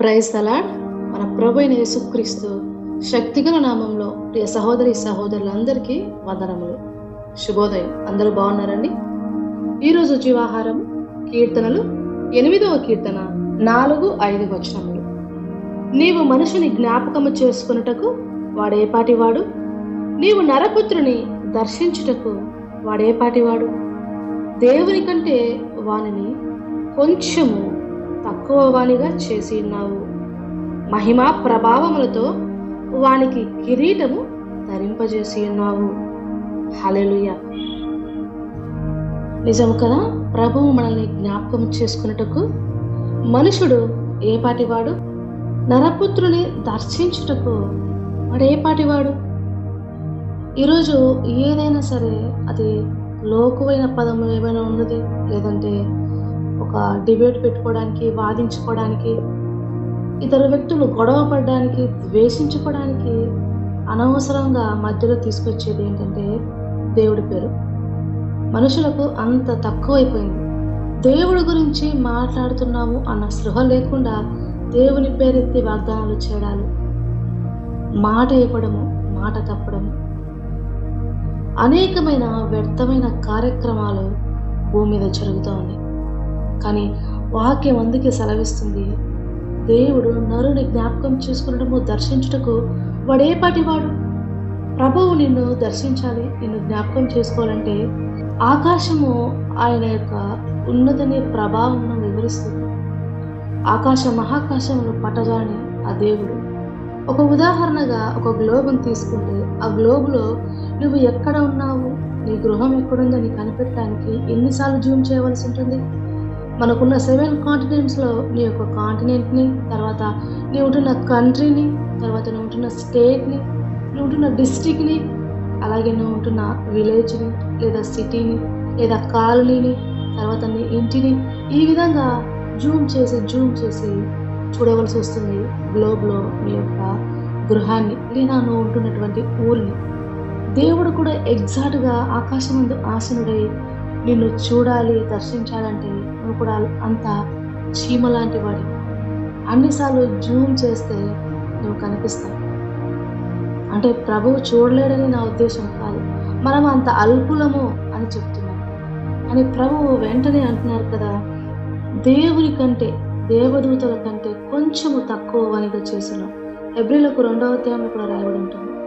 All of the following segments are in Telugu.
ప్రైజ్ అలాడ్ మన ప్రభు అయిన యేసుక్రీస్తు శక్తిగల నామంలో ప్రియ సహోదరి సహోదరులందరికీ వందనములు. శుభోదయం. అందరూ బాగున్నారండి? ఈరోజు జీవాహారం కీర్తనలు ఎనిమిదవ కీర్తన నాలుగు ఐదు వచనములు. నీవు మనిషిని జ్ఞాపకము చేసుకున్నటకు వాడేపాటివాడు నీవు నరపుత్రుని దర్శించుటకు వాడేపాటివాడు దేవుని కంటే వానిని కొంచెము తక్కువ వానిగా చేసి ఉన్నావు. మహిమా ప్రభావములతో వానికి కిరీటము ధరింపజేసి ఉన్నావు. హలెలుయ నిజము కదా ప్రభువు మనల్ని జ్ఞాపకం చేసుకున్నటకు మనుషుడు ఏ పాటివాడు? నరపుత్రుని దర్శించుటకు వాడు ఏపాటివాడు ఈరోజు ఏదైనా సరే అది లోకువైన పదము ఏమైనా ఉన్నది? లేదంటే ఒక డిబేట్ పెట్టుకోవడానికి వాదించుకోవడానికి ఇతర వ్యక్తులు గొడవ పడడానికి ద్వేషించుకోవడానికి అనవసరంగా మధ్యలో తీసుకొచ్చేది ఏంటంటే దేవుడి పేరు. మనుషులకు అంత తక్కువైపోయింది. దేవుడి గురించి మాట్లాడుతున్నాము అన్న స్పృహ లేకుండా దేవుని పేరెత్తి వాగ్దానాలు చేయడాలు మాట ఇవ్వడము మాట తప్పడము అనేకమైన వ్యర్థమైన కార్యక్రమాలు భూమి మీద జరుగుతూ ఉన్నాయి. కానీ వాక్యం అందుకే సెలవిస్తుంది. దేవుడు నరుని జ్ఞాపకం చేసుకున్నటము దర్శించుటకు వాడేపాటి వాడు ప్రభువు నిన్ను దర్శించాలి నిన్ను జ్ఞాపకం చేసుకోవాలంటే ఆకాశము ఆయన యొక్క ఉన్నతని ప్రభావం వివరిస్తుంది. ఆకాశ మహాకాశమును పట్టజాని ఆ దేవుడు. ఒక ఉదాహరణగా ఒక గ్లోబును తీసుకుంటే ఆ గ్లోబులో నువ్వు ఎక్కడ ఉన్నావు? నీ గృహం ఎక్కడుందని కనిపెట్టడానికి ఎన్నిసార్లు జూమ్ చేయవలసి ఉంటుంది? మనకున్న సెవెన్ కాంటినెంట్స్లో నీ యొక్క కాంటినెంట్ని తర్వాత నీ ఉంటున్న కంట్రీని తర్వాత నువ్వు ఉంటున్న స్టేట్ని నువ్వు ఉంటున్న డిస్ట్రిక్ట్ని అలాగే నువ్వు ఉంటున్న విలేజ్ని లేదా సిటీని లేదా కాలనీని తర్వాత నీ ఇంటిని ఈ విధంగా జూమ్ చేసి జూమ్ చేసి చూడవలసి వస్తుంది గ్లోబ్లో నీ యొక్క గృహాన్ని లేదా నువ్వు ఉంటున్నటువంటి ఊరిని. దేవుడు కూడా ఎగ్జాక్ట్గా ఆకాశం ముందు ఆసనుడై నిన్ను చూడాలి దర్శించాలంటే నువ్వు కూడా అంత చీమ లాంటి వాడి అన్నిసార్లు జూమ్ చేస్తే నువ్వు కనిపిస్తావు. అంటే ప్రభువు చూడలేడని నా ఉద్దేశం కాదు. మనం అంత అల్పులము అని చెప్తున్నాం. అని ప్రభువు వెంటనే అంటున్నారు కదా దేవుని కంటే దేవదూతల కంటే కొంచెము తక్కువ వనిగా చేసిన. ఎబ్రిలకు రెండవ తేమ కూడా రాయబడి ఉంటుంది.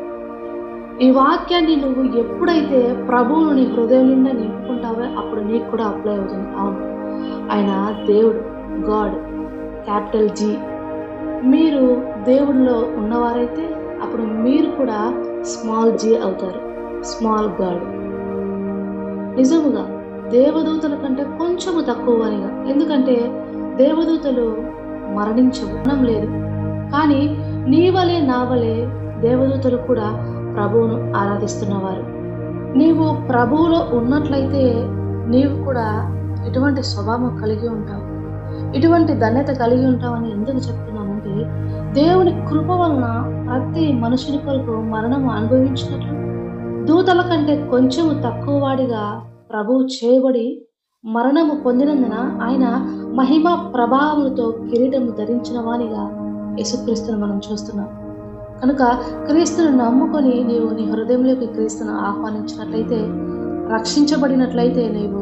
ఈ వాక్యాన్ని నువ్వు ఎప్పుడైతే ప్రభువును నీ హృదయం నిండా నింపుకుంటావో అప్పుడు నీకు కూడా అప్లై అవుతుంది. అవును. ఆయన దేవుడు గాడ్ క్యాపిటల్ జీ. మీరు దేవుడిలో ఉన్నవారైతే అప్పుడు మీరు కూడా స్మాల్ జీ అవుతారు. Small god. నిజముగా దేవదూతల కంటే కొంచెము తక్కువ వారిగా. ఎందుకంటే దేవదూతలు మరణించవు లేదు. కానీ నీ వలే నా వలే దేవదూతలు కూడా ప్రభువును ఆరాధిస్తున్నవారు. నీవు ప్రభువులో ఉన్నట్లయితే నీవు కూడా ఇటువంటి స్వభావం కలిగి ఉంటావు. ఇటువంటి ధన్యత కలిగి ఉంటావని ఎందుకు చెప్తున్నామంటే దేవుని కృప వలన ప్రతి మనుషుని కొరకు మరణం అనుభవించినట్లు దూతల కంటే కొంచెం తక్కువ వాడిగా ప్రభువు చేయబడి మరణము పొందినందున ఆయన మహిమ ప్రభావములతో కిరీటము ధరించిన వానిగా యేసుక్రీస్తును మనం చూస్తున్నాం. కనుక క్రీస్తును నమ్ముకొని నీవు నీ హృదయంలోకి క్రీస్తును ఆహ్వానించినట్లయితే రక్షించబడినట్లయితే నీవు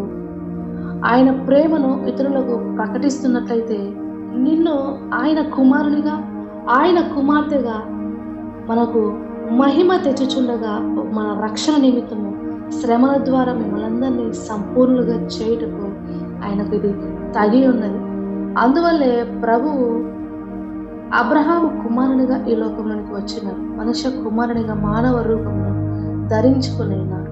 ఆయన ప్రేమను ఇతరులకు ప్రకటిస్తున్నట్లయితే నిన్ను ఆయన కుమారునిగా ఆయన కుమార్తెగా మనకు మహిమ తెచ్చుచుండగా మన రక్షణ నిమిత్తము శ్రమల ద్వారా మిమ్మల్ని అందరినీ సంపూర్ణులుగా చేయుటకు ఆయనకు ఇది తగి ఉన్నది అందువల్లే ప్రభువు అబ్రహాము కుమారునిగా ఈ లోకంలోనికి వచ్చినారు మనుష్య కుమారునిగా మానవ రూపంలో ధరించుకుని ఉన్నారు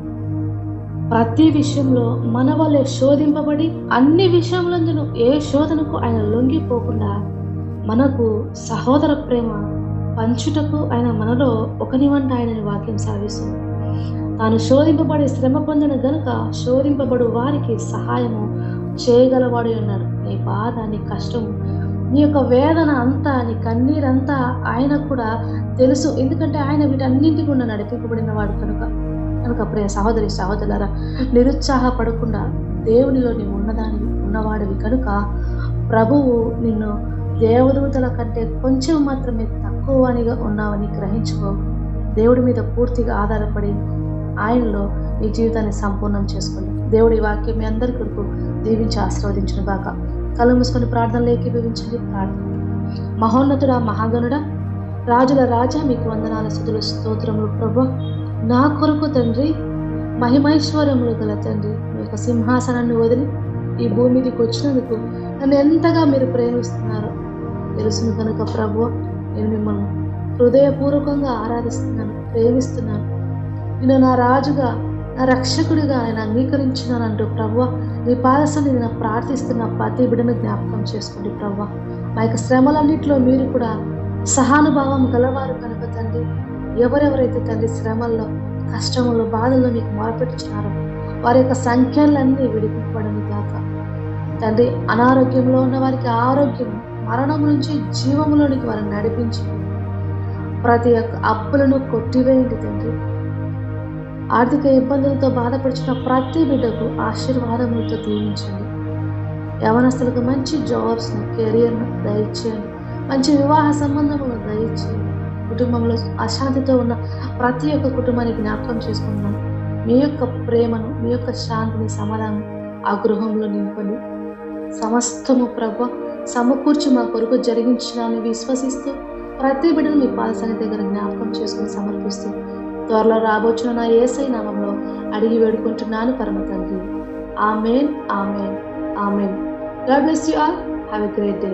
ప్రతి విషయంలో మన వల్లే శోధింపబడి అన్ని విషయంలో ఏ శోధనకు ఆయన లొంగిపోకుండా మనకు సహోదర ప్రేమ పంచుటకు ఆయన మనలో ఒకని వంట ఆయనని వాక్యం సాగిస్తుంది. తాను శోధింపబడి శ్రమ పొందిన గనుక శోధింపబడు వారికి సహాయము చేయగలవాడు అన్నారు నీ బాధ నీ కష్టము నీ యొక్క వేదన అంతా నీ కన్నీరంతా ఆయన కూడా తెలుసు. ఎందుకంటే ఆయన వీటన్నింటి గుండా నడిపింపబడిన వాడు కనుక. కనుక ప్రియ సహోదరి సహోదరులారా నిరుత్సాహపడకుండా దేవునిలో నీవు ఉన్నదాని ఉన్నవాడివి కనుక ప్రభువు నిన్ను దేవదూతల కంటే కొంచెం మాత్రమే తక్కువనిగా ఉన్నావని గ్రహించుకో. దేవుడి మీద పూర్తిగా ఆధారపడి ఆయనలో నీ జీవితాన్ని సంపూర్ణం చేసుకోండి దేవుడి వాక్యం మీ అందరి కొరకు దీవించి ఆశీర్వదించిన గాక కళ్ళు మూసుకొని ప్రార్థనలు ఏకీభవించండి ప్రార్థన. మహోన్నతుడా మహాగణుడా రాజుల రాజా మీకు వందనాల స్థుతులు స్తోత్రములు ప్రభు. నా కొరకు తండ్రి మహిమైశ్వర్యములు గల తండ్రి మీ యొక్క సింహాసనాన్ని వదిలి ఈ భూమి మీదకి వచ్చినందుకు నన్ను ఎంతగా మీరు ప్రేమిస్తున్నారో. తెలుసును కనుక ప్రభు నేను మిమ్మల్ని హృదయపూర్వకంగా ఆరాధిస్తున్నాను ప్రేమిస్తున్నాను. నేను నా రాజుగా నా రక్షకుడిగా ఆయన అంగీకరించినానంటూ ప్రభు నీ పాదసని నేను ప్రార్థిస్తున్న ప్రతి బిడను జ్ఞాపకం చేసుకోండి ప్రభు మా యొక్క శ్రమలన్నింటిలో మీరు కూడా సహానుభావం గలవారు కనుక తండ్రి. ఎవరెవరైతే తండ్రి శ్రమల్లో కష్టంలో బాధల్లో మీకు మొరపెట్టుచున్నారో వారి యొక్క సంఖ్యలన్నీ విడిపింపబడని కాక తండ్రి అనారోగ్యంలో ఉన్న వారికి ఆరోగ్యం మరణం నుంచి జీవములోనికి వారిని నడిపించి ప్రతి ఒక్క అప్పులను కొట్టివేయండి తండ్రి. ఆర్థిక ఇబ్బందులతో బాధపడుచున్న ప్రతి బిడ్డకు ఆశీర్వాదములతో దీవించండి. యవనస్తులకు మంచి జాబ్స్ను కెరియర్ను దయచేయండి. మంచి వివాహ సంబంధములను దయచేయండి. కుటుంబంలో అశాంతితో ఉన్న ప్రతి ఒక్క కుటుంబాన్ని జ్ఞాపకం చేసుకుంటున్నాను మీ యొక్క ప్రేమను మీ యొక్క శాంతిని సమాధానం ఆ గృహంలో నింపండి. సమస్తము ప్రభ సమకూర్చి మా కొరకు జరిగించినాన్ని విశ్వసిస్తూ ప్రతి బిడ్డను మీ పాదశాని దగ్గర జ్ఞాపకం చేసుకుని సమర్పిస్తూ త్వరలో రాబోచున్న నా ఏసై నామంలో అడిగి వేడుకుంటున్నాను పరమ తండ్రి. Amen amen amen. God bless you all. Have a great day